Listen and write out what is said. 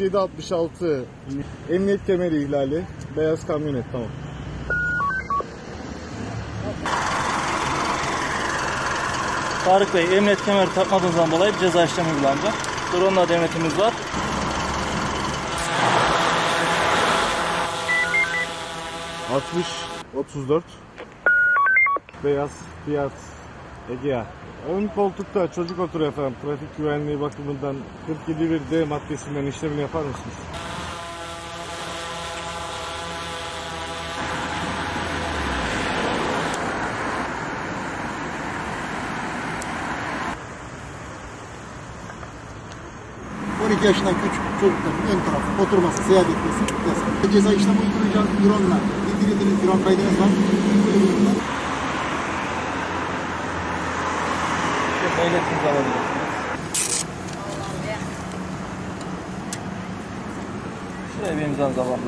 66 emniyet kemeri ihlali. Beyaz kamyonet tamam. Tarık Bey, emniyet kemeri takmadığınızdan dolayı bir ceza işlemi uygulanacak. Drone'la devletimiz var. Hı. 60 34 Beyaz Fiat Egea. Ön koltukta çocuk oturuyor efendim. Trafik güvenliği bakımından 47.1D maddesinden işlemini yapar mısınız? Hı. 12 yaşından küçük çocukların ön tarafta oturması, seyahat etmesi yasak. Ceza işlemi uygulayacağız drone'la. İndirildiğiniz drone kaydınız var. Ehliyetinizi alabilirsiniz. Şuraya bir imzanızı alalım